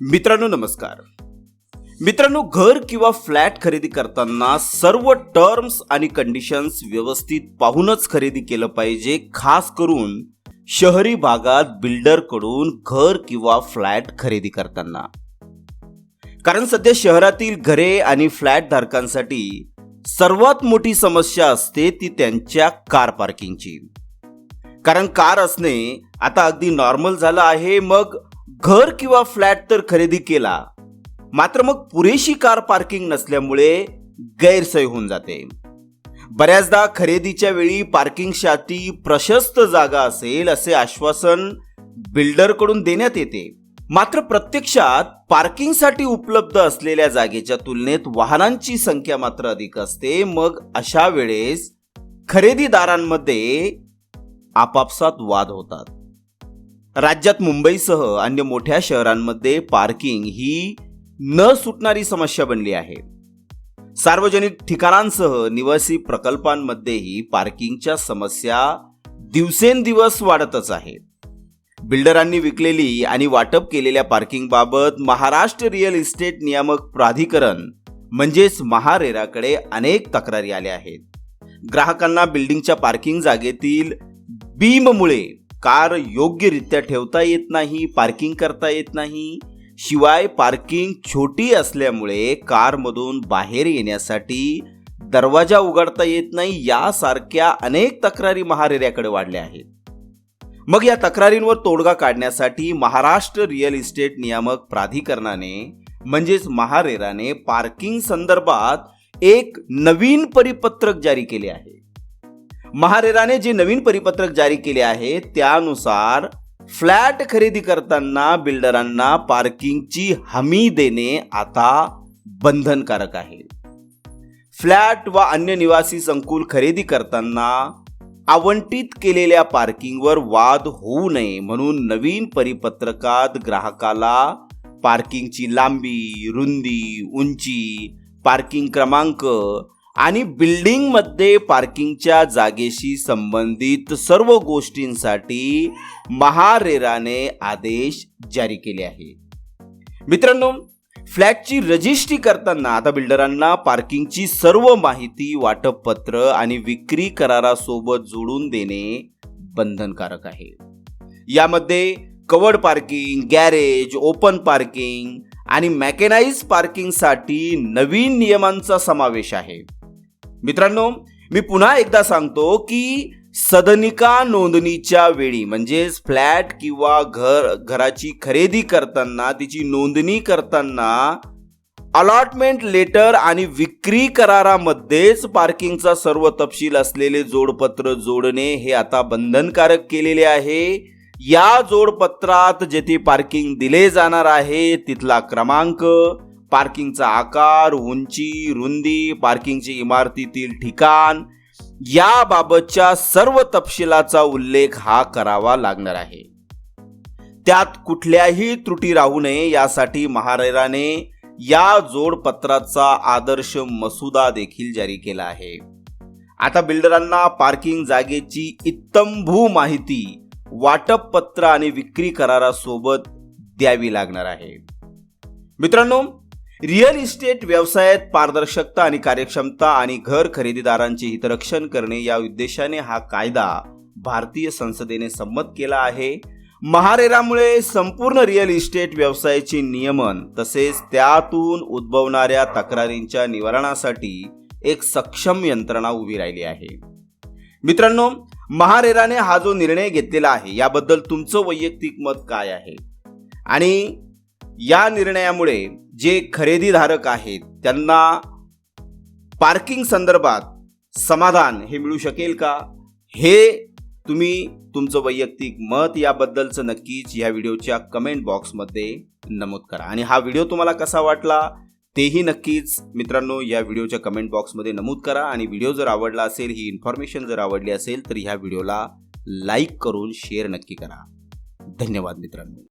मित्रांनो नमस्कार. मित्रांनो घर किंवा फ्लॅट खरेदी करताना सर्व टर्म्स आणि कंडिशन्स व्यवस्थित पाहूनच खरेदी केलं पाहिजे खास करून शहरी भागात बिल्डरकडून घर किंवा फ्लॅट खरेदी करताना. कारण सध्या शहरातील घरे आणि फ्लॅट धारकांसाठी सर्वात मोठी समस्या असते ती त्यांच्या कार पार्किंगची. कारण कार असणे आता अगदी नॉर्मल झालं आहे मग घर किंवा फ्लॅट तर खरेदी केला मात्र मग पुरेशी कार पार्किंग नसल्यामुळे गैरसोय होऊन जाते. बऱ्याचदा खरेदीच्या वेळी पार्किंगसाठी प्रशस्त जागा असेल असे आश्वासन बिल्डरकडून देण्यात येते. मात्र प्रत्यक्षात पार्किंगसाठी उपलब्ध असलेल्या जागेच्या तुलनेत वाहनांची संख्या मात्र अधिक असते. मग अशा वेळेस खरेदीदारांमध्ये आपापसात वाद होतात. राज्यात मुंबईसह अन्य मोठ्या शहरांमध्ये पार्किंग ही न सुटणारी समस्या बनली आहे. सार्वजनिक ठिकाणांसह निवासी प्रकल्पांमध्येही पार्किंगच्या समस्या दिवसेंदिवस वाढतच आहेत. बिल्डरांनी विकलेली आणि वाटप केलेल्या पार्किंगबाबत महाराष्ट्र रिअल इस्टेट नियामक प्राधिकरण म्हणजेच महारेराकडे अनेक तक्रारी आल्या आहेत. ग्राहकांना बिल्डिंगच्या पार्किंग जागेतील बीममुळे कार योग्यरित्या ठेवता येत नाही पार्किंग करता येत नाही. शिवाय पार्किंग छोटी असल्यामुळे कारमधून बाहेर येण्यासाठी दरवाजा उघडता येत नाही यासारख्या अनेक तक्रारी महारेऱ्याकडे वाढल्या आहेत. मग या तक्रारींवर तोडगा काढण्यासाठी महाराष्ट्र रिअल इस्टेट नियामक प्राधिकरणाने म्हणजेच महारेराने पार्किंग संदर्भात एक नवीन परिपत्रक जारी केले आहे. महारेराने जे नवीन परिपत्रक जारी केले आहे त्यानुसार फ्लॅट खरेदी करताना बिल्डरांना पार्किंगची हमी देणे आता बंधनकारक आहे. फ्लॅट वा अन्य निवासी संकुल खरेदी करताना आवंटित केलेल्या पार्किंगवर वाद होऊ नये म्हणून नवीन परिपत्रकात ग्राहकाला पार्किंगची लांबी रुंदी उंची पार्किंग क्रमांक आणि बिल्डिंगमध्ये पार्किंगच्या जागेशी संबंधित सर्व गोष्टींसाठी महारेराने आदेश जारी केले आहे मित्रांनो फ्लॅटची रजिस्ट्री करताना आता बिल्डरांना पार्किंगची सर्व माहिती वाटपपत्र आणि विक्री करारासोबत जोडून देणे बंधनकारक आहे. यामध्ये covered parking garage open parking आणि मॅकेनाइज पार्किंगसाठी नवीन नियमांचा समावेश आहे. मित्रांनो मी पुन्हा एकदा सांगतो की सदनिका नोंदणीच्या वेळी म्हणजेच फ्लॅट किंवा घर घराची खरेदी करताना तिची नोंदणी करताना अलॉटमेंट लेटर आणि विक्री करारामध्येच पार्किंगचा सर्व तपशील असलेले जोडपत्र जोडणे हे आता बंधनकारक केलेले आहे. या जोडपत्रात जेथे पार्किंग दिले जाणार आहे तिथला क्रमांक पार्किंगचा आकार उंची रुंदी पार्किंगची इमारतीतील ठिकाण याबाबतच्या सर्व तपशिलाचा उल्लेख हा करावा लागणार आहे. त्यात कुठल्याही त्रुटी राहू नये यासाठी महारेराने या जोडपत्राचा आदर्श मसुदा देखील जारी केला आहे. आता बिल्डरांना पार्किंग जागेची इत्तंभू माहिती वाटप पत्र आणि विक्री करारासोबत द्यावी लागणार आहे. मित्रांनो रिअल इस्टेट व्यवसायात पारदर्शकता आणि कार्यक्षमता आणि घर खरेदीदारांचे हितरक्षण करणे या उद्देशाने हा कायदा भारतीय संसदेने संमत केला आहे. महारेरामुळे संपूर्ण रिअल इस्टेट व्यवसायाचे नियमन तसेच त्यातून उद्भवणाऱ्या तक्रारींच्या निवारणासाठी एक सक्षम यंत्रणा उभी राहिली आहे. मित्रांनो महारेराने हा जो निर्णय घेतलेला आहे याबद्दल तुमचं वैयक्तिक मत काय आहे? आणि या निर्णयामुळे जे खरेदीधारक आहेत त्यांना पार्किंग संदर्भात समाधान हे मिळू शकेल का? हे तुम्ही तुमचं वैयक्तिक मत याबद्दलचं नक्कीच या व्हिडिओच्या कमेंट बॉक्समध्ये नमूद करा. आणि हा व्हिडिओ तुम्हाला कसा वाटला तेही नक्कीच मित्रांनो या व्हिडिओच्या कमेंट बॉक्समध्ये नमूद करा. आणि व्हिडिओ जर आवडला असेल ही इन्फॉर्मेशन जर आवडली असेल तर ह्या व्हिडिओला लाईक करून शेअर नक्की करा. धन्यवाद मित्रांनो.